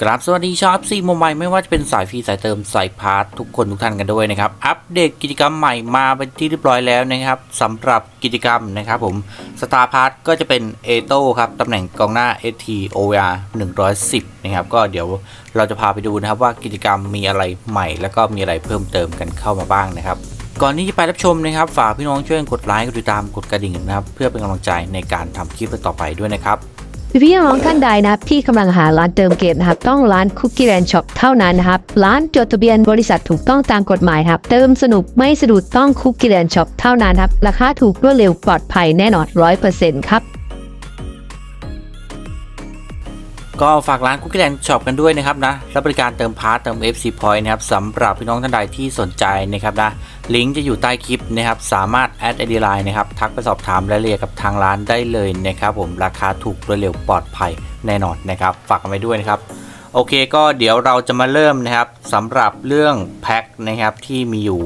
กราบสวัสดีชอบซีโมบายไม่ว่าจะเป็นสายฟรีสายเติมสายพาร์ททุกคนทุกท่านกันด้วยนะครับ อัปเดตกิจกรรมใหม่มาเป็นที่เรียบร้อยแล้วนะครับสำหรับกิจกรรมนะครับผมสตาร์พาร์ทก็จะเป็นเอโต้ครับตำแหน่งกองหน้า ST OVR 110 นะครับ ก็เดี๋ยวเราจะพาไปดูนะครับว่ากิจกรรมมีอะไรใหม่ แล้วก็มีอะไรเพิ่มเติมกันเข้ามาบ้างนะครับก่อนที่จะไปรับชมนะครับ ฝากพี่น้องช่วยกดไลค์กดติดตามกดกระดิ่งนะครับ เพื่อเป็นกำลังใจในการทำคลิปต่อไปด้วยนะครับ พี่น้องท่านใดนะครับที่กำลังหาร้านเติมเกมนะครับต้องร้านคุกกี้แ n นช็อปเท่านั้นนะครับร้านจดทะเบียนบริษัทถูกต้องตามกฎหมายครับเติมสนุกไม่สะดุดต้องคุกกี้แ n นช็อปเท่านั้นครับราคาถูกรวดเร็วปลอดภัยแน่นอนร้อยเปอร์เซ็นต์ครับก็ฝากร้านคุกกี้แลนด์ช็อปกันด้วยนะครับนะรับบริการเติมพาร์ทเติม FC Point นะครับสำหรับพี่น้องท่านใดที่สนใจนะครับนะ ลิงก์จะอยู่ใต้คลิปนะครับ สามารถแอดไอดีไลน์นะครับ ทักไปสอบถามรายละเอียดกับทางร้านได้เลยนะครับผมราคาถูกรวดเร็วปลอดภัยแน่นอนนะครับ ฝากกันไว้ด้วยนะครับ โอเคก็เดี๋ยวเราจะมาเริ่มนะครับสำหรับเรื่องแพ็คนะครับที่มีอยู่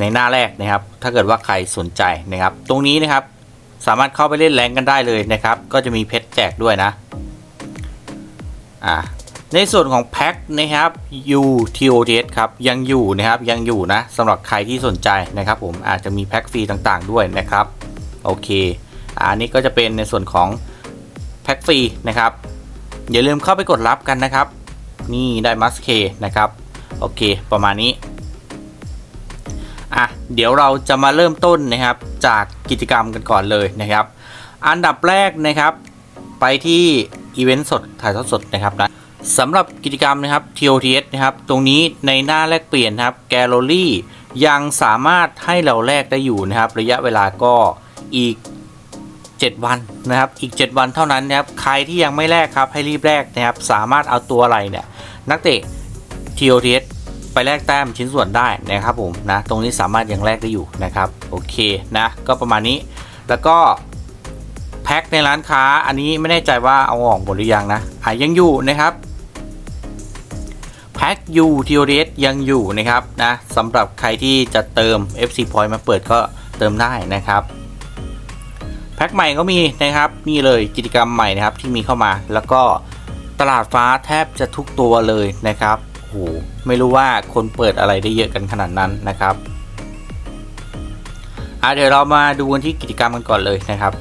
ในหน้าแรกนะครับ ถ้าเกิดว่าใครสนใจนะครับ ตรงนี้นะครับสามารถเข้าไปเล่นแรงกันได้เลยนะครับ ก็จะมีเพชรแจกด้วยนะ อ่า ในส่วนของแพ็คนะครับ UTOTS ครับยังอยู่นะครับยังอยู่นะสำหรับใครที่สนใจนะครับ ผมอาจจะมีแพ็คฟรีต่างๆ ด้วยนะครับโอเคอันนี้ก็จะเป็นในส่วนของแพ็คฟรีนะครับอย่าลืมเข้าไปกดรับกันนะครับ นี่ได้มัสเคนะครับโอเค ประมาณนี้อะเดี๋ยวเราจะมาเริ่มต้นนะครับจากกิจกรรมกันก่อนเลยนะครับ อันดับแรกนะครับ ไปที่อีเวนต์สดถ่ายทอดสดนะครับนะ สำหรับกิจกรรมนะครับ TOTS นะครับ ตรงนี้ในหน้าแลกเปลี่ยนนะครับแกลเลอรี่ยังสามารถให้เราแลกได้อยู่นะครับ ระยะเวลาก็อีก 7 วันนะครับ อีก 7 วันเท่านั้นนะครับ ใครที่ยังไม่แลกครับให้รีบแลกนะครับ สามารถเอาตัวอะไรเนี่ย นักเตะ TOTS ไปแลกแต้มชิ้นส่วนได้นะครับผมนะ ตรงนี้สามารถยังแลกได้อยู่นะครับ โอเคนะ ก็ประมาณนี้ แล้วก็แพ็คในร้านค้าอันนี้ไม่แน่ใจว่าเอาออกหมดหรือยังนะอะยังอยู่นะครับ แพ็คยูทีโอเยังอยู่นะครับนะสำหรับใครที่จะเติม FC Point มาเปิดก็เติมได้นะครับแพ็คใหม่ก็มีนะครับนี่เลยกิจกรรมใหม่นะครับที่มีเข้ามา แล้วก็ตลาดฟ้าแทบจะทุกตัวเลยนะครับโอ้โหไม่รู้ว่าคนเปิดอะไรได้เยอะกันขนาดนั้นนะครับอะเดี๋ยวเรามาดูกันที่กิจกรรมกันก่อนเลยนะครับ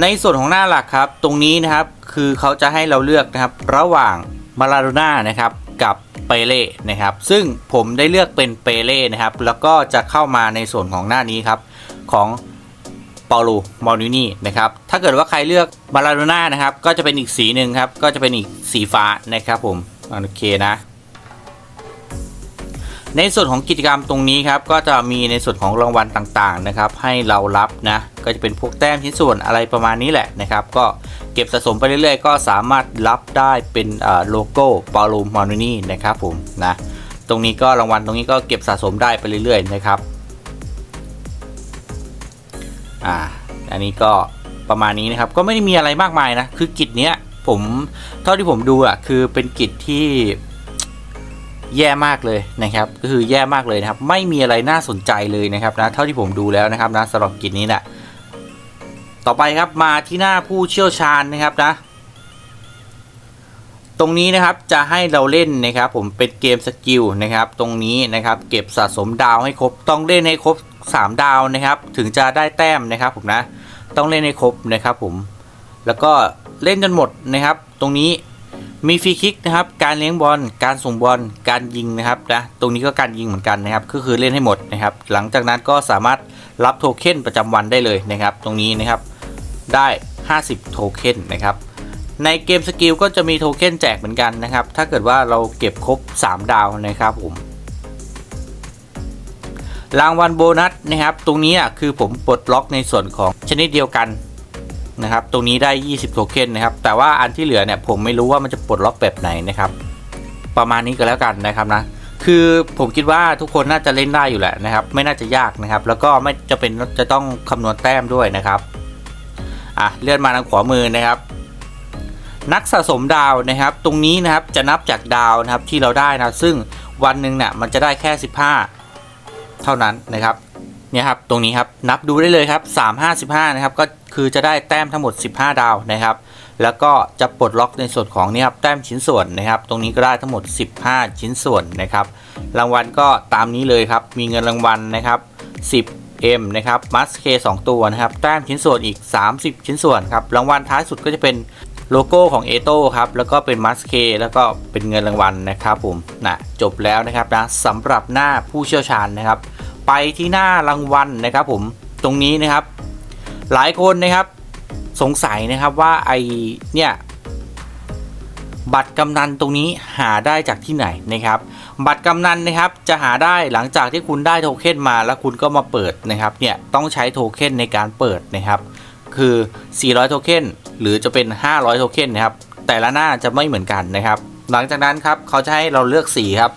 ในส่วนของหน้าหลักครับ ตรงนี้นะครับคือเขาจะให้เราเลือกนะครับ ระหว่างมาลาโดน่านะครับ เปเล่นะครับ ซึ่งผมได้เลือกเป็นเปเล่นะครับ แล้วก็จะเข้ามาในส่วนของหน้านี้ครับ ของเปาโลมอนินี่นะครับ ถ้าเกิดว่าใครเลือกมาราโดน่านะครับ ก็จะเป็นอีกสีหนึ่งครับ ก็จะเป็นอีกสีฟ้านะครับผม โอเคนะ ในส่วนของกิจกรรมตรงนี้ครับก็จะมีในส่วนของรางวัลต่างๆนะครับให้เรารับนะก็จะเป็นพวกแต้มชิ้นส่วนอะไรประมาณนี้แหละนะครับ ก็เก็บสะสมไปเรื่อยๆ ก็สามารถรับได้เป็นโลโก้ปาลูมานูนี่นะครับผมนะตรงนี้ก็รางวัลตรงนี้ก็เก็บสะสมได้ไปเรื่อยๆนะครับอ่าอันนี้ก็ประมาณนี้นะครับก็ไม่ได้มีอะไรมากมายนะคือกิจเนี้ยผมเท่าที่ผมดูอะคือเป็นกิจที่ แย่มากเลยนะครับ ก็คือแย่มากเลยนะครับ ไม่มีอะไรน่าสนใจเลยนะครับนะเท่าที่ผมดูแล้วนะครับนะสำหรับกิจนี้นะต่อไปครับมาที่หน้าผู้เชี่ยวชาญนะครับนะ ตรงนี้นะครับจะให้เราเล่นนะครับ ผมเป็นเกมสกิลนะครับ ตรงนี้นะครับ เก็บสะสมดาวให้ครบ ต้องเล่นให้ครบ 3 ดาวนะครับ ถึงจะได้แต้มนะครับผมนะ ต้องเล่นให้ครบนะครับ ผมแล้วก็เล่นจนหมดนะครับ ตรงนี้ มีฟรีคิกนะครับ การเลี้ยงบอล การส่งบอล การยิงนะครับนะตรงนี้ก็การยิงเหมือนกันนะครับ ก็คือเล่นให้หมดนะครับ หลังจากนั้นก็สามารถรับโทเค็นประจำวันได้เลยนะครับ ตรงนี้นะครับได้ 50 โทเค็นนะครับ ในเกมสกิลก็จะมีโทเค็นแจกเหมือนกันนะครับ ถ้าเกิดว่าเราเก็บครบ 3 ดาวนะครับผมรางวัลโบนัสนะครับ ตรงนี้อะคือผมปลดล็อกในส่วนของชนิดเดียวกัน นะครับ ตรงนี้ได้ 20 โทเค็นนะครับ แต่ว่าอันที่เหลือเนี่ยผมไม่รู้ว่ามันจะปลดล็อกแบบไหนนะครับ ประมาณนี้ก็แล้วกันนะครับนะ คือผมคิดว่าทุกคนน่าจะเล่นได้อยู่แหละนะครับ ไม่น่าจะยากนะครับ แล้วก็ไม่จะเป็นจะต้องคำนวณแต้มด้วยนะครับ อะเลื่อนมาทางขวามือนะครับ นักสะสมดาวนะครับ ตรงนี้นะครับจะนับจากดาวนะครับที่เราได้นะ ซึ่งวันหนึ่งเนี่ยมันจะได้แค่ 15 เท่านั้นนะครับ เนี่ยครับตรงนี้ครับนับดูได้เลยครับ3 5 5นะครับก็คือจะได้แต้มทั้งหมด 15 ดาวนะครับ แล้วก็จะปลดล็อกในส่วนของนี่ครับแต้มชิ้นส่วนนะครับ ตรงนี้ก็ได้ทั้งหมด 15 ชิ้นส่วนนะครับ รางวัลก็ตามนี้เลยครับ มีเงินรางวัลนะครับ 10M นะครับมัสเค2ตัวนะครับ แต้มชิ้นส่วนอีก 30 ชิ้นส่วนครับ รางวัลท้ายสุดก็จะเป็นโลโก้ของเอโต้ครับ แล้วก็เป็นมัสเคแล้วก็เป็นเงินรางวัลนะครับผมนะจบแล้วนะครับนะสำหรับหน้าผู้เชี่ยวชาญนะครับ ไปที่หน้ารางวัลนะครับ ผมตรงนี้นะครับ หลายคนนะครับสงสัยนะครับว่าไอเนี่ยบัตรกำนันตรงนี้หาได้จากที่ไหนนะครับ บัตรกำนันนะครับจะหาได้หลังจากที่คุณได้โทเค็นมาแล้วคุณก็มาเปิดนะครับเนี่ยต้องใช้โทเค็นในการเปิดนะครับ คือ 400 โทเค็นหรือจะเป็น 500 โทเค็นนะครับแต่ละหน้าจะไม่เหมือนกันนะครับ หลังจากนั้นครับเขาจะให้เราเลือกสีครับ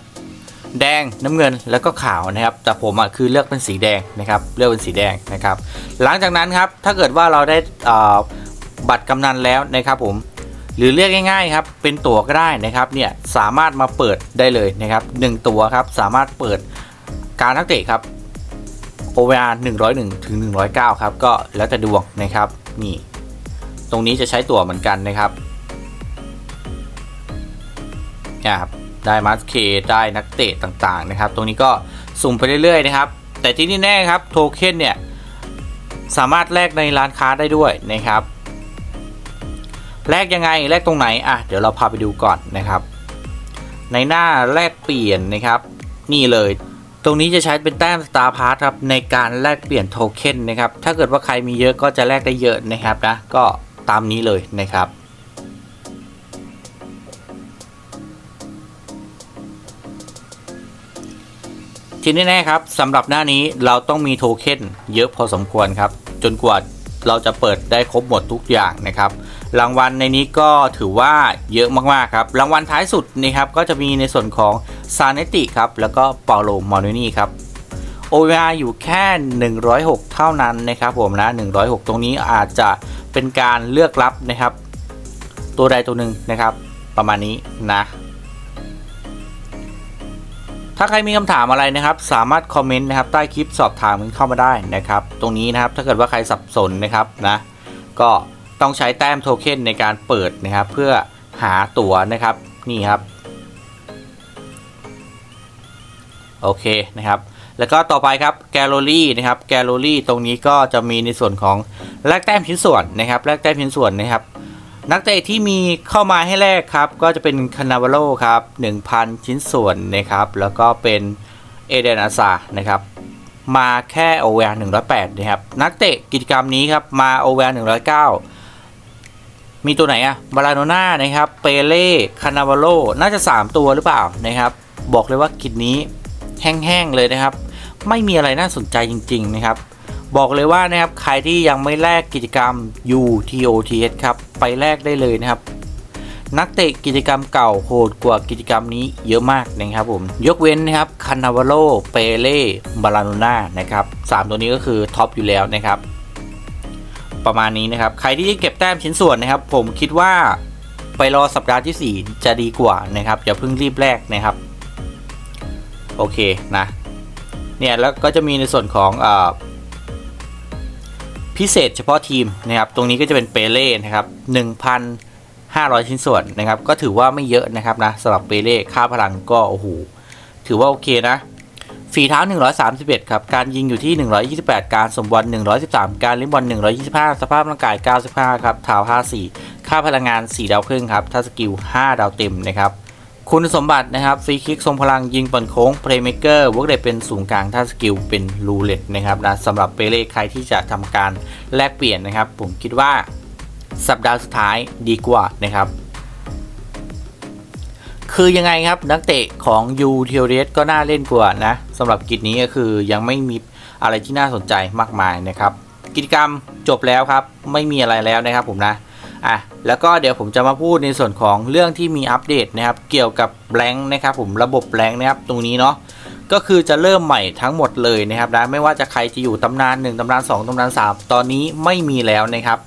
แดงน้ำเงินแล้วก็ขาวนะครับแต่ผมอะคือเลือกเป็นสีแดงนะครับเลือกเป็นสีแดงนะครับหลังจากนั้นครับถ้าเกิดว่าเราได้บัตรกำนันแล้วนะครับผมหรือเรียกง่ายๆครับเป็นตั๋วก็ได้นะครับเนี่ยสามารถมาเปิดได้เลยนะครับหนึ่งตั๋วครับสามารถเปิดการนักเตะครับ OVR 101ถึง109ครับก็แล้วแต่ดวงนะครับนี่ตรงนี้จะใช้ตั๋วเหมือนกันนะครับเนี่ยครับ ได้มาสเคได้นักเตะต่างๆนะครับ ตรงนี้ก็สุ่มไปเรื่อยๆนะครับ แต่ที่นี่แน่ครับโทเค็นเนี่ยสามารถแลกในร้านค้าได้ด้วยนะครับ แลกยังไงแลกตรงไหนอะเดี๋ยวเราพาไปดูก่อนนะครับ ในหน้าแลกเปลี่ยนนะครับ นี่เลย ตรงนี้จะใช้เป็นแต้ม Star p a s s ครับในการแลกเปลี่ยนโทเค็นนะครับ ถ้าเกิดว่าใครมีเยอะก็จะแลกได้เยอะนะครับนะก็ตามนี้เลยนะครับ ที่แน่ครับสำหรับหน้านี้เราต้องมีโทเค็นเยอะพอสมควรครับ จนกว่าเราจะเปิดได้ครบหมดทุกอย่างนะครับ รางวัลในนี้ก็ถือว่าเยอะมากๆครับ รางวัลท้ายสุดนะครับก็จะมีในส่วนของซาเนติครับ แล้วก็เปาโลมอร์นี่ครับ OVR อยู่แค่ 106 เท่านั้นนะครับผมนะ 106 ตรงนี้อาจจะเป็นการเลือกรับนะครับ ตัวใดตัวหนึ่งนะครับ ประมาณนี้นะ ถ้าใครมีคำถามอะไรนะครับ สามารถคอมเมนต์นะครับใต้คลิปสอบถามเข้ามาได้นะครับ ตรงนี้นะครับถ้าเกิดว่าใครสับสนนะครับนะก็ต้องใช้แต้มโทเค็นในการเปิดนะครับ เพื่อหาตั๋วนะครับนี่ครับโอเคนะครับ แล้วก็ต่อไปครับแกลเลอรี่นะครับแกลเลอรี่ตรงนี้ก็จะมีในส่วนของแลกแต้มชิ้นส่วนนะครับแลกแต้มชิ้นส่วนนะครับ นักเตะที่มีเข้ามาให้แลกครับ ก็จะเป็นคานาวาโลครับ 1,000 ชิ้นส่วนนะครับ แล้วก็เป็นเอเดนอาซานะครับ มาแค่โอเวอร์108 นะครับ นักเตะกิจกรรมนี้ครับ มาโอเวอร์109 มีตัวไหนอะบาลาโนน่านะครับ เปเล่ คานาวาโล น่าจะ 3 ตัวหรือเปล่านะครับ บอกเลยว่ากิจนี้แห้งๆเลยนะครับ ไม่มีอะไรน่าสนใจจริง ๆ นะครับ บอกเลยว่านะครับใครที่ยังไม่แลกกิจกรรม UTOTS ครับไปแลกได้เลยนะครับ นักเตะกิจกรรมเก่าโหดกว่ากิจกรรมนี้เยอะมากนะครับผมยกเว้นนะครับคานาวาโลเปเล่บาลาโนนานะครับสามตัวนี้ก็คือท็อปอยู่แล้วนะครับประมาณนี้นะครับ ใครที่เก็บแต้มชิ้นส่วนนะครับ ผมคิดว่าไปรอสัปดาห์ที่ 4 จะดีกว่านะครับอย่าเพิ่งรีบแลกนะครับ โอเคนะ เนี่ยแล้วก็จะมีในส่วนของอ พิเศษเฉพาะทีมนะครับ ตรงนี้ก็จะเป็นเปเล่นะครับ1,500 ชิ้นส่วนนะครับ ก็ถือว่าไม่เยอะนะครับนะสำหรับเปเล่ค่าพลังก็โอ้โหถือว่าโอเคนะฝีเท้า 131 ครับ การยิงอยู่ที่ 128 การสมบอล113 การลิ้มบอล125 สภาพร่างกาย 95 ครับเท้า54 ค่าพลังงาน 4 ดาวครึ่งครับ ถ้าสกิล 5 ดาวเต็มนะครับ คุณสมบัตินะครับฟรีคิกทรงพลังยิงปอนโค้งเพลย์เมเกอร์วกเดเป็นศูนย์กลางท่าสกิลเป็นรูเล็ตนะครับนะสำหรับเปเล่ใครที่จะทำการแลกเปลี่ยนนะครับ ผมคิดว่าสัปดาห์สุดท้ายดีกว่านะครับ คือยังไงครับนักเตะของยูเทเรสก็น่าเล่นกว่านะสำหรับกิจนี้ก็คือยังไม่มีอะไรที่น่าสนใจมากมายนะครับ กิจกรรมจบแล้วครับ ไม่มีอะไรแล้วนะครับผมนะ อะแล้วก็เดี๋ยวผมจะมาพูดในส่วนของเรื่องที่มีอัปเดตนะครับ เกี่ยวกับแบงค์นะครับผมระบบแบงค์นะครับตรงนี้เนาะก็คือจะเริ่มใหม่ทั้งหมดเลยนะครับนะไม่ว่าจะใครจะอยู่ตำนาน 1ตำนาน 2ตำนาน 3 ตอนนี้ไม่มีแล้วนะครับ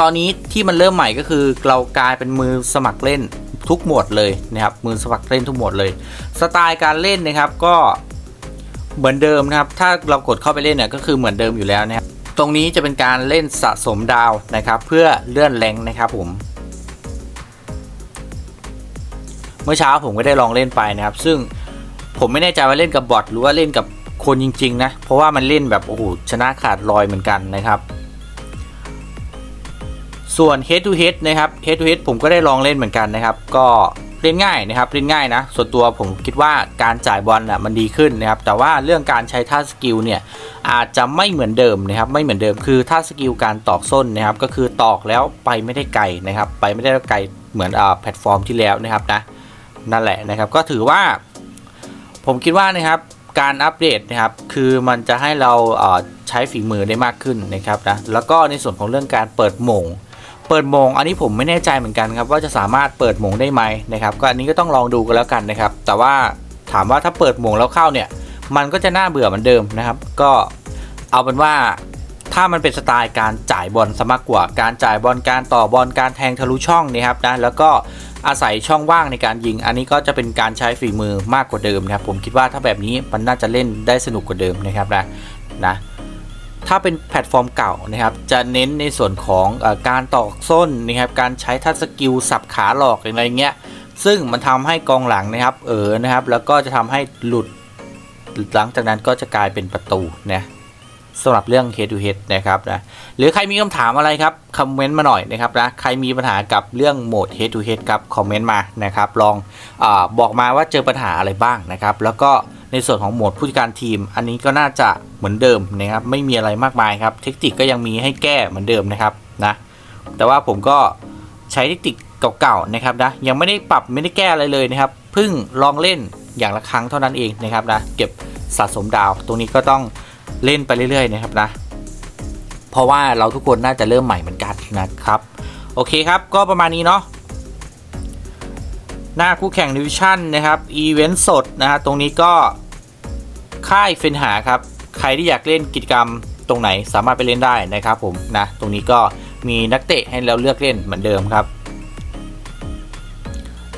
ตอนนี้ที่มันเริ่มใหม่ก็คือเรากลายเป็นมือสมัครเล่นทุกหมดเลยนะครับมือสมัครเล่นทุกหมดเลย สไตล์การเล่นนะครับก็เหมือนเดิมนะครับ ถ้าเรากดเข้าไปเล่นเนี่ยก็คือเหมือนเดิมอยู่แล้วนะครับ ตรงนี้จะเป็นการเล่นสะสมดาวนะครับ เพื่อเลื่อนแรงนะครับผมเมื่อเช้าผมก็ได้ลองเล่นไปนะครับ ซึ่งผมไม่แน่ใจว่าเล่นกับบอทหรือว่าเล่นกับคนจริง ๆ นะ เพราะว่ามันเล่นแบบโอ้โหชนะขาดลอยเหมือนกันนะครับ ส่วน head to head นะครับ head to head ผมก็ได้ลองเล่นเหมือนกันนะครับ ก็ เล่นง่ายนะครับเล่นง่ายนะ ส่วนตัวผมคิดว่าการจ่ายบอลน่ะมันดีขึ้นนะครับแต่ว่าเรื่องการใช้ท่าสกิลเนี่ยอาจจะไม่เหมือนเดิมนะครับไม่เหมือนเดิมคือท่าสกิลการตอกส้นนะครับก็คือตอกแล้วไปไม่ได้ไกลนะครับไปไม่ได้ไกลเหมือนอ่าแพลตฟอร์มที่แล้วนะครับนะนั่นแหละนะครับก็ถือว่า ผมคิดว่านะครับการอัปเดตนะครับคือมันจะให้เราเอ่อใช้ฝีมือได้มากขึ้นนะครับนะแล้วก็ในส่วนของเรื่องการเปิดหมง เปิดโมงอันนี้ผมไม่แน่ใจเหมือนกันครับว่าจะสามารถเปิดโมงได้ไหมนะครับก็อันนี้ก็ต้องลองดูกันแล้วกันนะครับ แต่ว่าถามว่าถ้าเปิดโมงแล้วเข้าเนี่ย มันก็จะน่าเบื่อเหมือนเดิมนะครับ ก็เอาเป็นว่าถ้ามันเป็นสไตล์การจ่ายบอลซะมากกว่าการจ่ายบอลการต่อบอลการแทงทะลุช่องนะครับนะแล้วก็อาศัยช่องว่างในการยิง อันนี้ก็จะเป็นการใช้ฝีมือมากกว่าเดิมนะครับ ผมคิดว่าถ้าแบบนี้มันน่าจะเล่นได้สนุกกว่าเดิมนะครับนะนะ ถ้าเป็นแพลตฟอร์มเก่านะครับ จะเน้นในส่วนของอการตอกส้นนะครับการใช้ทัชสกิลสับขาหลอกอะไรเงี้ยซึ่งมันทำให้กองหลังนะครับ เออนะครับ แล้วก็จะทำให้หลุดหลังจากนั้นก็จะกลายเป็นประตูนะสำหรับเรื่อง head to head นะครับนะหรือใครมีคำถามอะไรครับคอมเมนต์มาหน่อยนะครับนะใครมีปัญหากับเรื่องโหมด head to head ครับคอมเมนต์มานะครับ ลองอบอกมาว่าเจอปัญหาอะไรบ้างนะครับ แล้วก็ ในส่วนของโหมดผู้จัดการทีม อันนี้ก็น่าจะเหมือนเดิมนะครับไม่มีอะไรมากมายครับ เทคนิคก็ยังมีให้แก้เหมือนเดิมนะครับนะแต่ว่าผมก็ใช้เทคนิคเก่าๆนะครับนะยังไม่ได้ปรับไม่ได้แก้อะไรเลยนะครับเพิ่งลองเล่นอย่างละครั้งเท่านั้นเองนะครับนะเก็บสะสมดาว ตรงนี้ก็ต้องเล่นไปเรื่อยๆนะครับนะเพราะว่าเราทุกคนน่าจะเริ่มใหม่เหมือนกันนะครับ โอเคครับ ก็ประมาณนี้เนาะ หน้าคู่แข่งดิวิชั่นนะครับ อีเวนต์สดนะฮะตรงนี้ก็ค่ายเฟนหาครับ ใครที่อยากเล่นกิจกรรมตรงไหนสามารถไปเล่นได้นะครับผมนะตรงนี้ก็มีนักเตะให้เราเลือกเล่นเหมือนเดิมครับ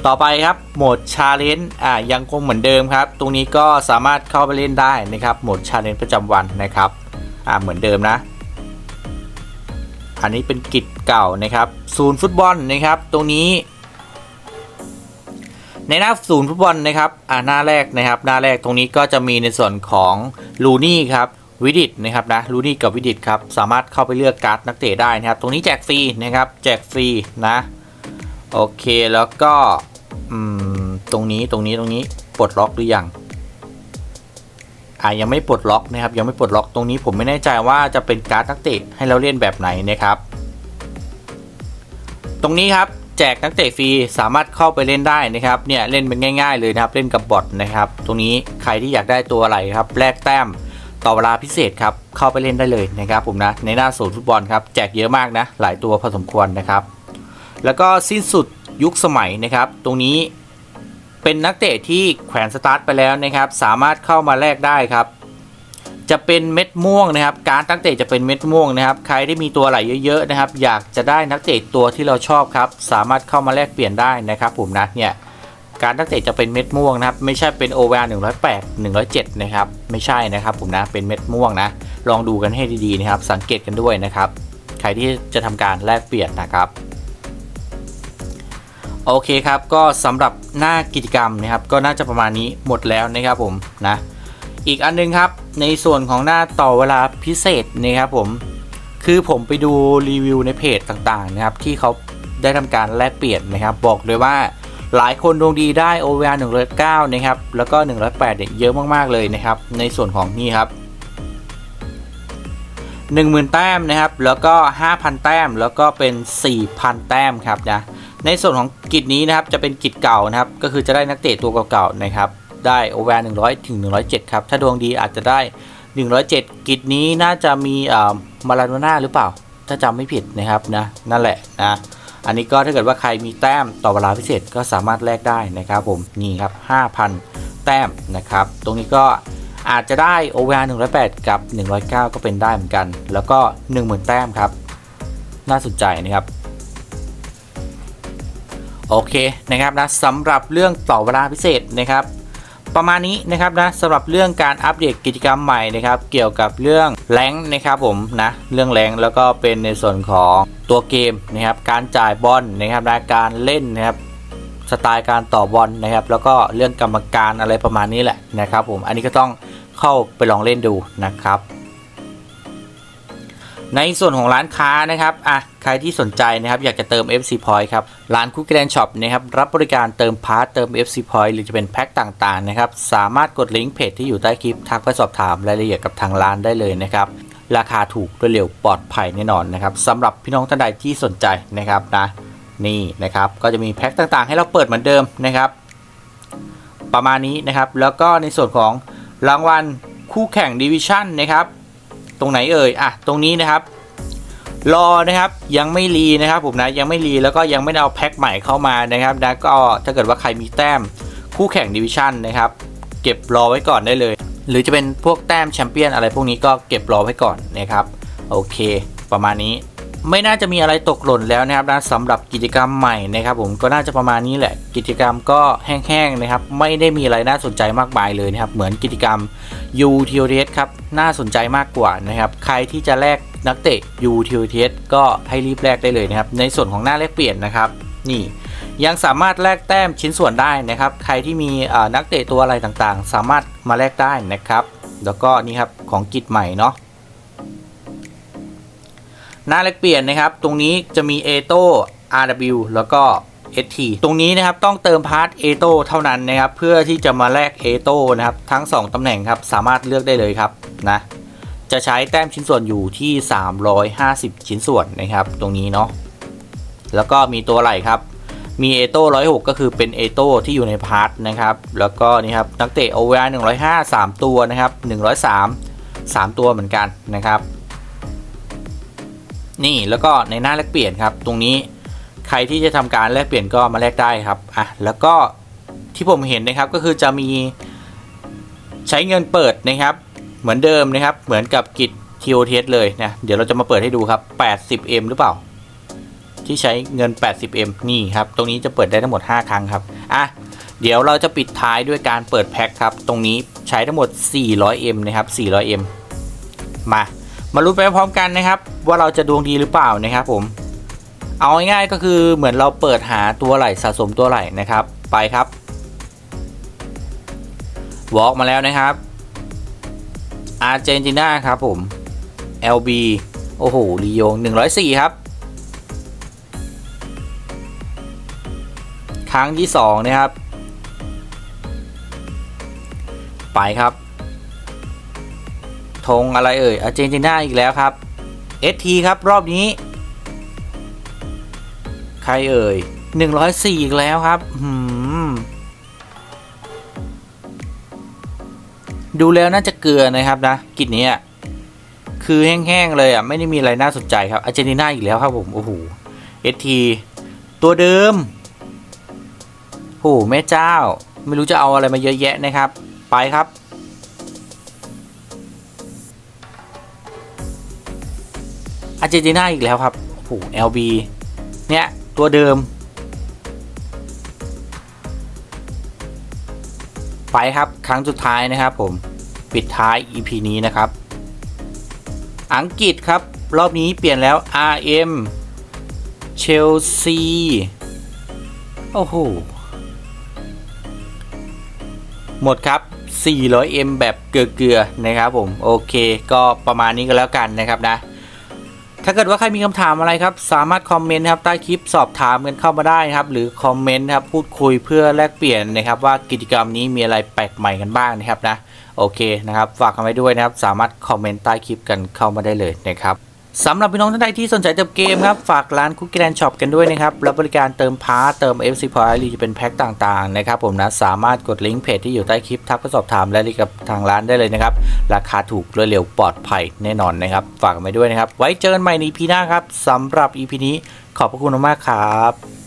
ต่อไปครับโหมดชาเลนจ์อ่ายังคงเหมือนเดิมครับ ตรงนี้ก็สามารถเข้าไปเล่นได้นะครับโหมดชาเลนจ์ประจำวันนะครับอ่าเหมือนเดิมนะ อันนี้เป็นกิจเก่านะครับ ศูนย์ฟุตบอลนะครับ ตรงนี้ ในหน้าศูนย์ฟุตบอลนะครับอ่าหน้าแรกนะครับ หน้าแรกตรงนี้ก็จะมีในส่วนของลูนี่ครับวิดิตนะครับนะลูนี่กับวิดิตครับ สามารถเข้าไปเลือกการ์ดนักเตะได้นะครับ ตรงนี้แจกฟรีนะครับ แจกฟรีนะโอเคแล้วก็อืมตรงนี้ตรงนี้ตรงนี้ปลดล็อกหรือยังอ่ายังไม่ปลดล็อกนะครับ ยังไม่ปลดล็อกตรงนี้ผมไม่แน่ใจว่าจะเป็นการ์ดนักเตะให้เราเล่นแบบไหนนะครับ ตรงนี้ครับ แจกนักเตะฟรีสามารถเข้าไปเล่นได้นะครับเนี่ยเล่นเป็นง่าย ๆ เลยนะครับเล่นกับบอทนะครับตรงนี้ใครที่อยากได้ตัวอะไรครับแลกแต้มต่อเวลาพิเศษครับเข้าไปเล่นได้เลยนะครับผมนะในหน้าศูนย์ฟุตบอลครับแจกเยอะมากนะหลายตัวพอสมควรนะครับ แล้วก็สิ้นสุดยุคสมัยนะครับ ตรงนี้เป็นนักเตะที่แขวนสตาร์ทไปแล้วนะครับ สามารถเข้ามาแลกได้ครับ จะเป็นเม็ดม่วงนะครับ การนักเตะจะเป็นเม็ดม่วงนะครับ ใครที่มีตัวไหลเยอะๆนะครับ อยากจะได้นักเตะตัวที่เราชอบครับ สามารถเข้ามาแลกเปลี่ยนได้นะครับ ผมนะเนี่ยการนักเตะจะเป็นเม็ดม่วงนะครับ ไม่ใช่เป็น OVR 108 107นะครับ ไม่ใช่นะครับผมนะเป็นเม็ดม่วงนะ ลองดูกันให้ดีๆนะครับ สังเกตกันด้วยนะครับ ใครที่จะทำการแลกเปลี่ยนนะครับโอเคครับก็สำหรับหน้ากิจกรรมนะครับ ก็น่าจะประมาณนี้หมดแล้วนะครับผมนะ อีกอันนึงครับ ในส่วนของหน้าต่อเวลาพิเศษนะครับผม คือผมไปดูรีวิวในเพจต่างๆนะครับ ที่เขาได้ทำการแลกเปลี่ยนนะครับ บอกเลยว่าหลายคนดวงดีได้ OVR 109นะครับ แล้วก็ 108เนี่ยเยอะมากๆเลยนะครับ ในส่วนของนี่ครับ 10,000 แต้มนะครับ แล้วก็ 5,000 แต้ม แล้วก็เป็น 4,000 แต้มครับนะ ในส่วนของกิจนี้นะครับ จะเป็นกิจเก่านะครับ ก็คือจะได้นักเตะตัวเก่าๆนะครับ ได้โอเวอร์100ถึง107ครับ ถ้าดวงดีอาจจะได้107กิจนี้น่าจะมีอ่ามาลาโดน่าหรือเปล่า ถ้าจำไม่ผิดนะครับนะนั่นแหละนะอันนี้ก็ถ้าเกิดว่าใครมีแต้มต่อเวลาพิเศษก็สามารถแลกได้นะครับผมนี่ครับ5,000 แต้มนะครับ ตรงนี้ก็อาจจะได้ OVR 108กับ109ก็เป็นได้เหมือนกัน แล้วก็10,000แต้มครับ น่าสนใจนะครับโอเคนะครับนะสำหรับเรื่องต่อเวลาพิเศษนะครับ ประมาณนี้นะครับนะสำหรับเรื่องการอัปเดตกิจกรรมใหม่นะครับ เกี่ยวกับเรื่องแรงนะครับผมนะเรื่องแรงแล้วก็เป็นในส่วนของตัวเกมนะครับ การจ่ายบอลนะครับนะการเล่นนะครับสไตล์การต่อบอลนะครับ แล้วก็เรื่องกรรมการอะไรประมาณนี้แหละนะครับ ผมอันนี้ก็ต้องเข้าไปลองเล่นดูนะครับ ในส่วนของร้านค้านะครับอะใครที่สนใจนะครับอยากจะเติม FC Point ครับ ร้าน Cookie Land Shop นะครับรับบริการเติมพาร์ทเติม FC Point หรือจะเป็นแพ็คต่างๆนะครับสามารถกดลิงก์เพจที่อยู่ใต้คลิปทักไปสอบถามรายละเอียดกับทางร้านได้เลยนะครับราคาถูกรวดเร็วปลอดภัยแน่นอนนะครับสำหรับพี่น้องท่านใดที่สนใจนะครับนะนี่นะครับก็จะมีแพ็คต่างๆ ให้เราเปิดเหมือนเดิมนะครับ ประมาณนี้นะครับแล้วก็ในส่วนของรางวัลคู่แข่งดิวิชั่นนะครับ ตรงไหนเอ่ยอะตรงนี้นะครับ รอนะครับยังไม่รีนะครับผมนะยังไม่รีแล้วก็ยังไม่เอาแพ็คใหม่เข้ามานะครับนะก็ถ้าเกิดว่าใครมีแต้มคู่แข่งดิวิชั่นนะครับเก็บรอไว้ก่อนได้เลย หรือจะเป็นพวกแต้มแชมเปี้ยนอะไรพวกนี้ก็เก็บรอไว้ก่อนนะครับโอเค ประมาณนี้ไม่น่าจะมีอะไรตกหล่นแล้วนะครับนะสำหรับกิจกรรมใหม่นะครับ ผมก็น่าจะประมาณนี้แหละ กิจกรรมก็แห้งๆนะครับ ไม่ได้มีอะไรน่าสนใจมากมายเลยนะครับ เหมือนกิจกรรม u t o t s ครับ น่าสนใจมากกว่านะครับ ใครที่จะแลกนักเตะ u t o t s ก็ให้รีบแลกได้เลยนะครับ ในส่วนของหน้าแลกเปลี่ยนนะครับ นี่ยังสามารถแลกแต้มชิ้นส่วนได้นะครับ ใครที่มีนักเตะตัวอะไรต่างๆ สามารถมาแลกได้นะครับ แล้วก็นี่ครับของกิจใหม่เนาะหน้าแลกเปลี่ยนนะครับ ตรงนี้จะมี a t o RW แล้วก็ ST ตรงนี้นะครับต้องเติมพาร์ท a t o เท่านั้นนะครับเพื่อที่จะมาแลก a t o นะครับทั้ง 2ตำแหน่งครับสามารถเลือกได้เลยครับนะจะใช้แต้มชิ้นส่วนอยู่ที่ 350 ชิ้นส่วนนะครับ ตรงนี้เนาะแล้วก็มีตัวไหลครับมีเอโต้106ก็คือเป็นเอโต้ที่อยู่ในพาร์ทนะครับ แล้วก็นี่ครับนักเตะ OVR 105 3ตัวนะครับ103 3ตัวเหมือนกันนะครับ นี่แล้วก็ในหน้าแลกเปลี่ยนครับ ตรงนี้ ใครที่จะทำการแลกเปลี่ยนก็มาแลกได้ครับอะแล้วก็ที่ผมเห็นนะครับก็คือจะมีใช้เงินเปิดนะครับ เหมือนเดิมนะครับ เหมือนกับกิจ TOTS เลยนะเดี๋ยวเราจะมาเปิดให้ดูครับ 80M หรือเปล่า ที่ใช้เงิน 80M นี่ครับ ตรงนี้จะเปิดได้ทั้งหมด 5 ครั้งครับอะเดี๋ยวเราจะปิดท้ายด้วยการเปิดแพ็คครับ ตรงนี้ใช้ทั้งหมด 400M นะครับ 400M มา มาลุ้นไปพร้อมกันนะครับ ว่าเราจะดวงดีหรือเปล่านะครับผม เอาง่ายๆก็คือเหมือนเราเปิดหาตัวไหลสะสมตัวไหลนะครับ ไปครับวอล์กมาแล้วนะครับอาร์เจนตินาครับผม LB โอ้โหลีโยง 104 ครับ ครั้งที่ 2 นะครับ ไปครับธงอะไรเอ่ยอาร์เจนตินาอีกแล้วครับ ST ครับรอบนี้ ใครเอ่ย 104 อีกแล้วครับหืมดูแล้วน่าจะเกลือนะครับนะ กิจนี้คือแห้งๆเลยอะ ไม่ได้มีอะไรน่าสนใจครับอาร์เจนตินาอีกแล้วครับผม โอ้โห ST ตัวเดิมโอ้โหแม่เจ้า ไม่รู้จะเอาอะไรมาเยอะแยะนะครับ ไปครับ อาร์เจนตินาอีกแล้วครับ โอ้โห LB เนี่ย ตัวเดิม ไปครับครั้งสุดท้ายนะครับผมปิดท้าย EP นี้นะครับ อังกฤษครับ รอบนี้เปลี่ยนแล้ว RM เชลซีโอ้โห หมดครับ 400M แบบเกลือๆนะครับผม โอเค ก็ประมาณนี้ก็แล้วกันนะครับนะ ถ้าเกิดว่าใครมีคำถามอะไรครับ สามารถคอมเมนต์ครับใต้คลิปสอบถามกันเข้ามาได้ครับ หรือคอมเมนต์ครับพูดคุยเพื่อแลกเปลี่ยนนะครับ ว่ากิจกรรมนี้มีอะไรแปลกใหม่กันบ้างนะครับนะโอเคนะครับ ฝากกันไว้ด้วยนะครับ สามารถคอมเมนต์ใต้คลิปกันเข้ามาได้เลยนะครับ สำหรับพี่น้องท่านใดที่สนใจเติมเกมครับ ฝากร้านคุกกี้แลนด์ช็อปกันด้วยนะครับ รับบริการเติมพาร์ทเติม FC Point หรือจะเป็นแพ็คต่างๆนะครับผมนะ สามารถกดลิงก์เพจที่อยู่ใต้คลิปทักไปสอบถามรายละเอียดกับทางร้านได้เลยนะครับ ราคาถูกรวดเร็วปลอดภัยแน่นอนนะครับ ฝากไว้ด้วยนะครับ ไว้เจอกันใหม่ในพีหน้าครับสำหรับ EP นี้ขอบพระคุณมากครับ